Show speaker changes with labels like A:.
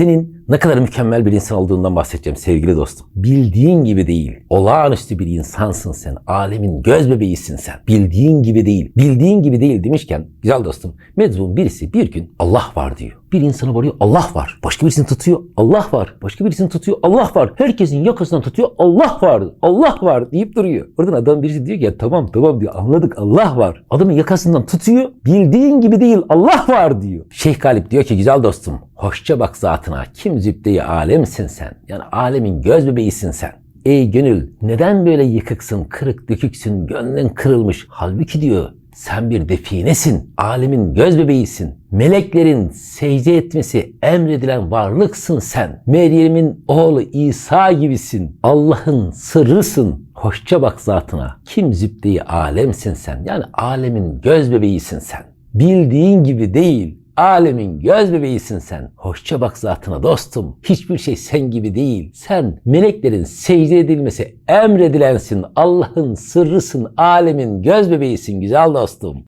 A: Senin ne kadar mükemmel bir insan olduğundan bahsedeceğim sevgili dostum. Bildiğin gibi değil. Olağanüstü bir insansın sen. Alemin göz bebeğisin sen. Bildiğin gibi değil. Bildiğin gibi değil demişken güzel dostum mezun birisi bir gün Allah var diyor. Bir insana varıyor Allah var. Başka birisini tutuyor Allah var. Başka birisini tutuyor Allah var. Herkesin yakasından tutuyor Allah var. Allah var deyip duruyor. Oradan adam birisi diyor ki ya tamam tamam diyor anladık Allah var. Adamın yakasından tutuyor bildiğin gibi değil Allah var diyor. Şeyh Galip diyor ki güzel dostum hoşça bak zatına kim zübdeyi alemsin sen. Yani alemin göz bebeğisin sen. Ey gönül neden böyle yıkıksın, kırık döküksün, gönlün kırılmış. Halbuki diyor sen bir definesin, alemin göz bebeğisin. Meleklerin secde etmesi emredilen varlıksın sen. Meryem'in oğlu İsa gibisin. Allah'ın sırrısın. Hoşça bak zatına. Kim zübdeyi alemsin sen. Yani alemin göz bebeğisin sen. Bildiğin gibi değil. Alemin göz bebeğisin sen. Hoşça bak zatına dostum. Hiçbir şey sen gibi değil. Sen meleklerin secde edilmesi emredilensin. Allah'ın sırrısın. Alemin göz bebeğisin güzel dostum.